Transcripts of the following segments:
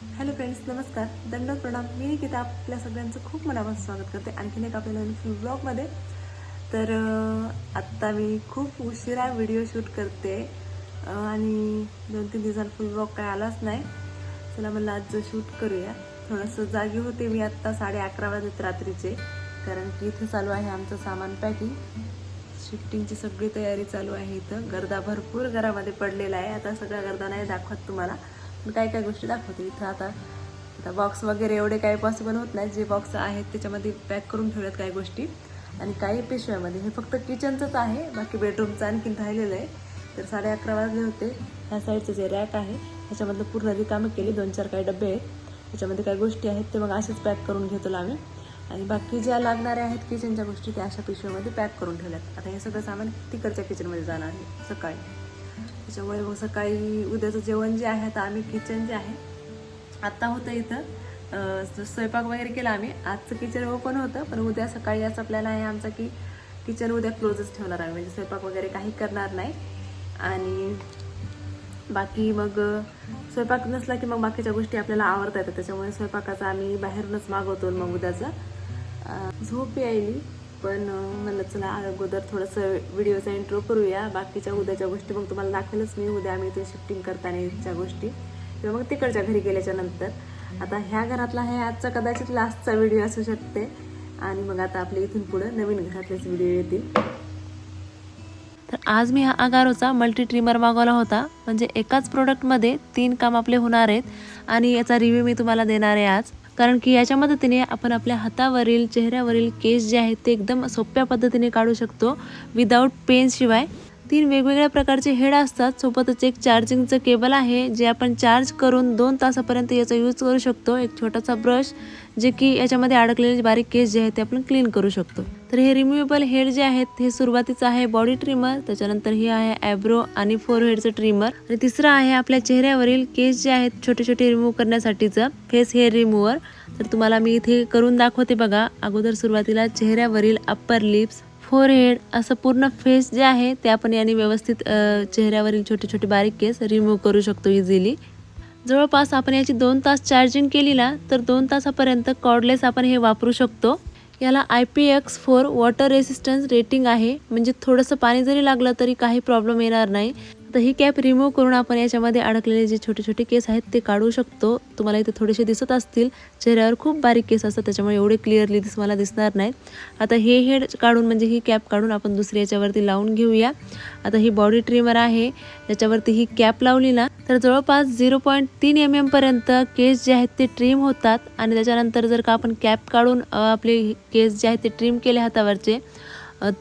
Hello friends नमस्कार. दंड प्रणाम. मी निकिता आपल्या सगळ्यांचं खूप मनापासून स्वागत करते. आणखीन एक आपल्या नवीन फुल ब्लॉगमध्ये तर आत्ता मी खूप उशिरा व्हिडिओ शूट करते. आणि दोन तीन दिवसात फुल ब्लॉग काय आलाच नाही. चला म्हणलं आज शूट करूया. थोडंसं जागी होते मी आत्ता साडे अकरा वाजत रात्रीचे. कारण की इथे चालू आहे आमचं सामान पॅकिंग शिफ्टिंगची सगळी तयारी चालू आहे इथं. गर्दा भरपूर घरामध्ये पडलेला आहे. आता सगळ्या गर्दा नाही दाखवत तुम्हाला. पण काय काय गोष्टी दाखवते इथं. आता आता बॉक्स वगैरे एवढे काही पॉसिबल होत नाही जे बॉक्स आहेत त्याच्यामध्ये पॅक करून ठेवल्यात काही गोष्टी. आणि काही पिशव्यामध्ये. हे फक्त किचनचंच आहे. बाकी बेडरूमचं आणखीन राहिलेलं आहे. तर साडे अकरा वाजले होते. ह्या साईडचं जे रॅक आहे ह्याच्यामधलं पूर्ण रिकामं केली. दोन चार काही डबे आहेत. त्याच्यामध्ये काही गोष्टी आहेत. ते मग असेच पॅक करून घेतो आम्ही. आणि बाकी ज्या लागणाऱ्या आहेत किचनच्या गोष्टी त्या अशा पिशव्यामध्ये पॅक करून ठेवल्यात. आता हे सगळं सामान तिकडच्या किचनमध्ये जाणार आहे. सकाळी. त्याच्यामुळे मग सकाळी उद्याचं जेवण जे आहे आता आम्ही किचन जे आहे आत्ता होतं इथं. स्वयंपाक वगैरे केला आम्ही. आजचं किचन ओपन होतं पण उद्या सकाळी असा प्लॅन आहे आमचा की किचन उद्या क्लोजच ठेवणार आहे म्हणजे स्वयंपाक वगैरे काही करणार नाही. आणि बाकी मग स्वयंपाक नसला की मग बाकीच्या गोष्टी आपल्याला आवडता येतात त्याच्यामुळे स्वयंपाकाचा आम्ही बाहेरूनच मागवतो मग उद्याचा. झोप यायली. पण म्हणलं चला अगोदर थोडंसं व्हिडिओचा इंट्रो करूया. बाकीच्या उद्याच्या गोष्टी मग तुम्हाला दाखवेलच मी. उद्या आम्ही इथे शिफ्टिंग करतानाच्या गोष्टी. किंवा मग तिकडच्या घरी गेल्याच्यानंतर. आता ह्या घरातला हे आजचा कदाचित लास्टचा व्हिडिओ असू शकते. आणि मग आता आपल्या इथून पुढं नवीन घरातलेच व्हिडिओ येतील. तर आज मी हा अगारोचा मल्टी ट्रिमर मागवला होता. म्हणजे एकाच प्रोडक्टमध्ये तीन काम आपले होणार आहेत. आणि याचा रिव्ह्यू मी तुम्हाला देणार आहे आज. कारण की याच्या मदतीने आपण आपल्या हातावरील चेहऱ्यावरील केस जे आहेत ते एकदम सोप्या पद्धतीने काढू शकतो विदाऊट पेनशिवाय तीन वेगवेगळ्या प्रकारचे हेड असतात. सोबतच एक चार्जिंगचं केबल आहे जे आपण चार्ज करून दोन तासापर्यंत याचा यूज करू शकतो. एक छोटासा ब्रश जे की याच्यामध्ये अडकलेले बारीक केस जे आहेत ते आपण क्लीन करू शकतो. तर हे रिम्युएबल हेड जे आहेत हे सुरुवातीचं आहे बॉडी ट्रिमर त्याच्यानंतर हे आहे ॲब्रो आणि फोरहेडचं ट्रिमर आणि तिसरं आहे आपल्या चेहऱ्यावरील केस जे आहेत छोटे छोटे रिमूव्ह करण्यासाठीचं फेस हेअर रिमूव्हर तर तुम्हाला मी इथे करून दाखवते बघा अगोदर सुरुवातीला चेहऱ्यावरील अप्पर लिप्स फोर हेड असं पूर्ण फेस जे आहे ते आपण याने व्यवस्थित चेहऱ्यावरील छोटे छोटे बारीक केस रिमूव्ह करू शकतो इझिली जवळपास आपण याची दोन तास चार्जिंग केली ना तर दोन तासापर्यंत कॉर्डलेस आपण हे वापरू शकतो. याला I P X four water resistance rating आहे. म्हणजे थोडंसं पाणी जरी लागलं तरी काही प्रॉब्लेम येणार नाही. तर ही कॅप रिमूव्ह करून आपण याच्यामध्ये अडकलेले जे छोटे छोटे केस आहेत ते काढू शकतो. तुम्हाला इथे थोडेसे दिसत असतील. चेहऱ्यावर खूप बारीक केस असतात त्याच्यामुळे एवढे क्लिअरली दिस मला दिसणार नाहीत आता हे हेड काढून म्हणजे ही कॅप काढून आपण दुसरी याच्यावरती लावून घेऊया. आता ही बॉडी ट्रिमर आहे. त्याच्यावरती ही कॅप लावली ना तर जवळपास झिरो पॉईंट तीन एम एमपर्यंत केस जे आहेत ते ट्रिम होतात. आणि त्याच्यानंतर जर का आपण कॅप काढून आपले केस जे आहेत ते ट्रिम केले हातावरचे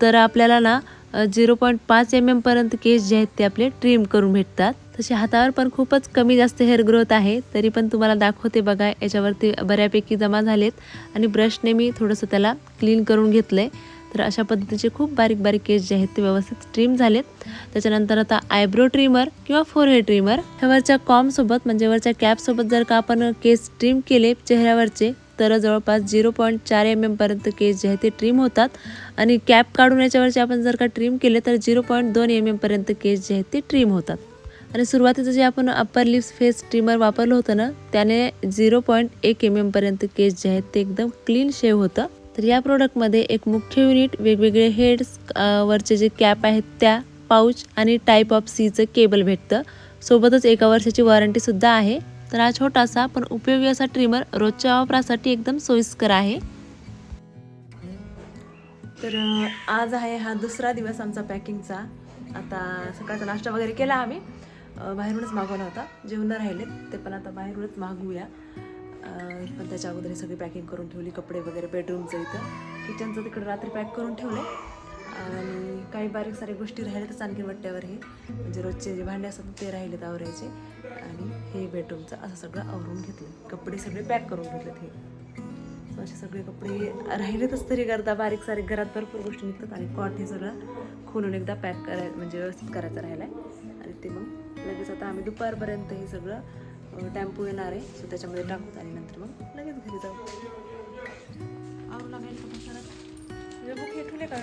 तर आपल्याला ना झिरो पॉईंट पाच एम एमपर्यंत केस जे आहेत ते आपले ट्रिम करून भेटतात. तसे हातावर पण खूपच कमी जास्त हेअर ग्रोथ आहे तरी पण तुम्हाला दाखवते बघा याच्यावरती बऱ्यापैकी जमा झालेत. आणि ब्रशने मी थोडंसं त्याला क्लीन करून घेतलं आहे तर अशा पद्धतीचे खूप बारीक बारीक केस जे आहेत ते व्यवस्थित ट्रिम झालेत. त्याच्यानंतर आता आयब्रो ट्रिमर किंवा फोरहेड ट्रिमर ह्यावरच्या कॉमसोबत म्हणजे वरच्या कॅपसोबत जर का आपण केस ट्रिम केले चेहऱ्यावरचे तर जवळपास झिरो पॉईंट चार एम एमपर्यंत केस जे आहे ते ट्रिम होतात. आणि कॅप काढून याच्यावरचे आपण जर का ट्रिम केले तर झिरो पॉईंट दोन एम एमपर्यंत केस जे आहेत ते ट्रिम होतात. आणि सुरुवातीचं जे आपण अप्पर लिप्स फेस ट्रिमर वापरलं होतं ना त्याने झिरो पॉईंट एक एम एमपर्यंत केस जे आहेत ते एकदम क्लीन शेव होतं. तर या प्रोडक्टमध्ये एक मुख्य युनिट वेगवेगळे हेड्स वरचे जे कॅप आहेत त्या पाऊच आणि टाईप ऑफ सीचं केबल भेटतं. सोबतच एका वर्षाची वॉरंटीसुद्धा आहे. तर हा छोटासा पण उपयोगी असा ट्रिमर रोजच्या वापरासाठी एकदम सोयीस्कर आहे. तर आज आहे हा दुसरा दिवस आमचा पॅकिंगचा. आता सकाळचा नाश्ता वगैरे केला आम्ही. बाहेरूनच मागवला होता. जेवण राहिलेत ते पण आता बाहेरूनच मागवूया. पण त्याच्या अगोदर सगळी पॅकिंग करून ठेवली कपडे वगैरे बेडरूमचं इथं. किचनचं तिकडे रात्री पॅक करून ठेवले आणि काही बारीक साऱ्या गोष्टी राहिल्यातच आणखी वट्ट्यावर हे म्हणजे रोजचे जे भांडे असतात ते राहिलेत आवरायचे. आणि हे बेडरूमचं असं सगळं आवरून घेतलं. कपडे सगळे पॅक करून घेतलेत हे. असे सगळे कपडे राहिलेतच तरी करता बारीक सारीक घरात भरपूर गोष्टी निघतात आणि कॉट हे सगळं खोलून एकदा पॅक कराय म्हणजे व्यवस्थित करायचं राहिलं आहे आणि ते मग लगेच आता आम्ही दुपारपर्यंत हे सगळं टॅम्पू येणार आहे. सो त्याच्यामध्ये टाकूत आणि नंतर मग लगेच घरी जाऊ. आवरू लागेल ठेवले का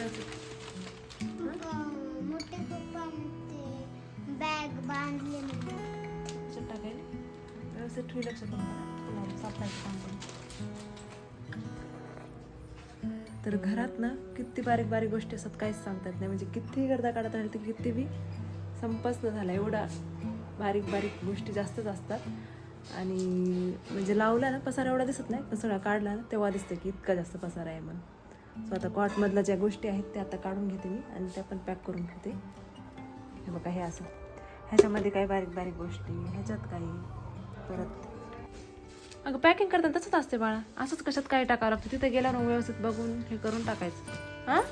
ठेवू लक्षात तर घरात ना किती बारीक बारीक गोष्टी असतात काहीच सांगतात नाही. म्हणजे कितीही गर्दा काढत राहिली तर किती बी संपच न झाला एवढा बारीक बारीक गोष्टी जास्तच असतात. आणि म्हणजे लावला ना पसारा एवढा दिसत नाही पण सगळा काढला ना तेव्हा दिसतं की इतका जास्त पसारा आहे म्हणून. सो आता कॉटमधल्या ज्या गोष्टी आहेत त्या आता काढून घेते मी आणि त्या पण पॅक करून घेते हे बघा हे असं. ह्याच्यामध्ये काही बारीक बारीक गोष्टी ह्याच्यात काही परत. अगं पॅकिंग करताना तसंच असते बाळा. असंच कशात काय टाकावं लागतं? तिथे गेल्यावर मग व्यवस्थित बघून हे करून टाकायचं. हां?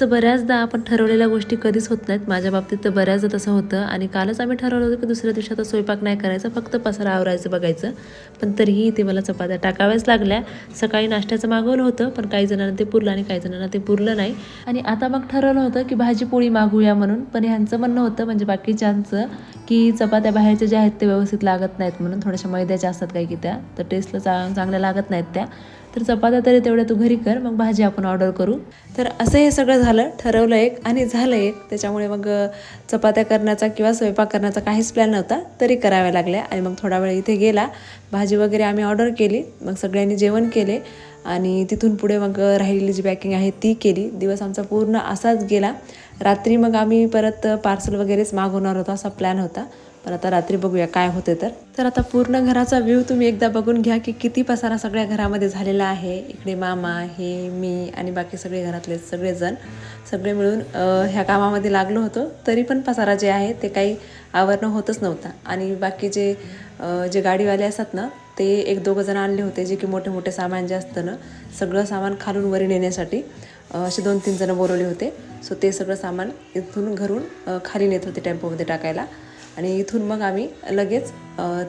तसं बऱ्याचदा आपण ठरवलेल्या गोष्टी कधीच होत नाहीत. माझ्या बाबतीत तर बऱ्याचदा तसं होतं आणि कालच आम्ही ठरवलं होतं की दुसऱ्या दिवशी आता स्वयंपाक नाही करायचा फक्त पसारा आवरायचं बघायचं. पण तरीही इथे मला चपात्या टाकाव्याच लागल्या. सकाळी नाश्त्याचं मागवलं होतं पण काही जणांना ते पुरलं आणि काही जणांना ते पुरलं नाही. आणि आता मग ठरवलं होतं की भाजी पोळी मागूया म्हणून पण ह्यांचं म्हणणं होतं म्हणजे बाकीच्यांचं की चपात्या बाहेरच्या ज्या आहेत ते व्यवस्थित लागत नाहीत म्हणून. थोड्याशा मैद्याच्या असतात काही की त्या तर टेस्टला चांगल्या लागत नाहीत त्या. तर चपात्या तरी तेवढ्या तू घरी कर मग भाजी आपण ऑर्डर करू. तर असं हे सगळं झालं ठरवलं एक आणि झालं एक. त्याच्यामुळे मग चपात्या करण्याचा किंवा स्वयंपाक करण्याचा काहीच प्लॅन नव्हता तरी कराव्या लागल्या आणि मग थोडा वेळ इथे गेला. भाजी वगैरे आम्ही ऑर्डर केली मग सगळ्यांनी जेवण केले आणि तिथून पुढे मग राहिलेली जी पॅकिंग आहे ती केली. दिवस आमचा पूर्ण असाच गेला. रात्री मग आम्ही परत पार्सल वगैरेच मागवणार होतो असा प्लॅन होता. पण आता रात्री बघूया काय होते तर. तर आता पूर्ण घराचा व्ह्यू तुम्ही एकदा बघून घ्या की किती पसारा सगळ्या घरामध्ये झालेला आहे. इकडे मामा हे मी आणि बाकी सगळे घरातले सगळेजण सगळे मिळून ह्या कामामध्ये लागलो होतो. तरी पण पसारा जे आहे ते काही आवरणं होतच नव्हता. आणि बाकी जे जे गाडीवाले असतात ना ते एक दोघं जण आणले होते जे की मोठे मोठे सामान जे असतं ना सगळं सामान खालून वरी नेण्यासाठी असे दोन तीन जणं बोलवले होते. सो ते सगळं सामान इथून घरून खाली नेत होते टेम्पोमध्ये टाकायला. आणि इथून मग आम्ही लगेच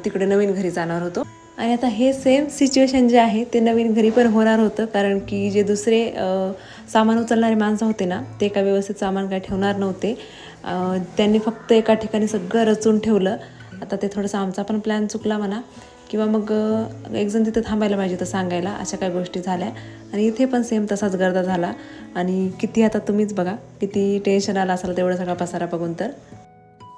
तिकडे नवीन घरी जाणार होतो. आणि आता हे सेम सिच्युएशन जे आहे ते नवीन घरी पण होणार होतं. कारण की जे दुसरे सामान उचलणारे माणसं होते ना ते एका व्यवस्थित सामान काय ठेवणार नव्हते. त्यांनी फक्त एका ठिकाणी सगळं रचून ठेवलं. आता ते थोडंसं आमचा पण प्लॅन चुकला म्हणा. किंवा मग एकजण तिथं थांबायला पाहिजे तर सांगायला. अशा काही गोष्टी झाल्या. आणि इथे पण सेम तसाच गर्दा झाला. आणि किती आता तुम्हीच बघा किती टेन्शन आलं असाल तेवढा सगळा पसारा बघून तर.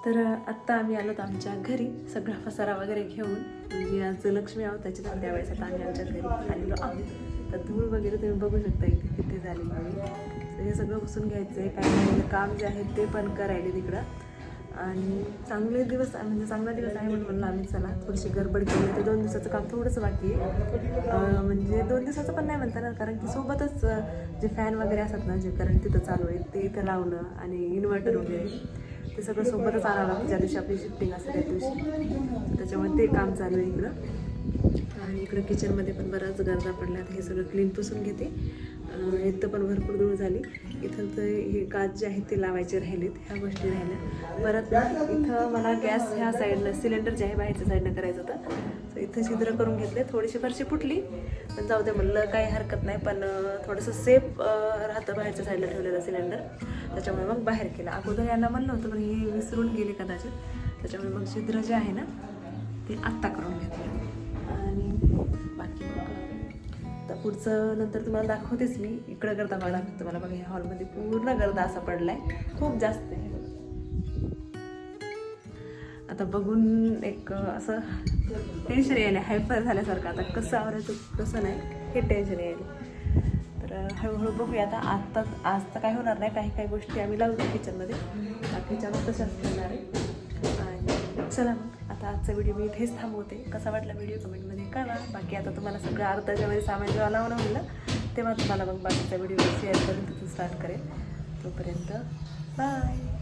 तर आत्ता आम्ही आलो आमच्या घरी. सगळा पसारा वगैरे घेऊन. म्हणजे आज लक्ष्मी आहोत त्याच्यात त्यावेळेस आता आम्ही आमच्या घरी आलेलो आहोत. तर धूळ वगैरे तुम्ही बघू शकता इथे किती झाली तर हे सगळं पुसून घ्यायचं आहे काय काम जे आहे ते पण करायले तिकडं. आणि चांगले दिवस म्हणजे चांगला दिवस आहे म्हणून म्हणलं आम्ही चला थोडीशी गडबड केली. ते दोन दिवसाचं काम थोडंसं बाकी आहे. म्हणजे दोन दिवसाचं पण नाही म्हणता कारण की सोबतच जे फॅन वगैरे असतात ना जे करंट तिथं चालू आहे ते इथं लावणं आणि इन्व्हर्टर वगैरे. ते सगळं सोबतच आणावं लागतं. ज्या दिवशी आपली शिफ्टिंग असते त्या दिवशी. त्याच्यामुळे ते काम चालू आहे इकडं. आणि इकडं किचनमध्ये पण बराच गरजा पडल्या हे सगळं क्लीन पुसून घेते. इथं पण भरपूर धूळ झाली. इथं तर हे काच जे आहेत ते लावायचे राहिलेत. ह्या गोष्टी राहिल्या. परत इथं मला गॅस ह्या साईडनं सिलेंडर जे आहे बाहेरच्या साईडनं करायचं होतं. तर इथं छिद्र करून घेतले. थोडीशी फरशी फुटली. पण जाऊ दे म्हणलं काही हरकत नाही. पण थोडंसं सेफ राहतं बाहेरच्या साईडला ठेवलेलं सिलेंडर त्याच्यामुळे मग बाहेर केला. अगोदर यांना म्हणलं होतं पण हे विसरून गेले कदाचित. त्याच्यामुळे मग छिद्र जे आहे ना ते आत्ता करून घेतलं. आणि बाकी तर आता पुढचं नंतर तुम्हाला दाखवतेच मी. इकडं गर्दा बघा. दाखवते मला बघा ह्या हॉलमध्ये पूर्ण गर्दा असा पडला आहे खूप जास्त आहे. आता बघून एक असं टेन्शन यायला हायपर झाल्यासारखं आता कसं आवरायचं कसं नाही. हे टेन्शन यायले तर हळूहळू बघूया आता. आत्ता आज तर काय होणार नाही. काही काही गोष्टी आम्ही लावतो किचनमध्ये बाकीच्या मग तशाच होणार आहे. आणि चला मग आता आजचा व्हिडिओ मी इथेच थांबवते. कसा वाटला व्हिडिओ कमेंटमध्ये कळवा. बाकी आता तुम्हाला सगळं अर्धाच्या मध्ये सामान जेव्हा लावणं होईल तेव्हा तुम्हाला मग बाकीचा व्हिडिओ शेअर करून तिथून स्टार्ट करेल तोपर्यंत बाय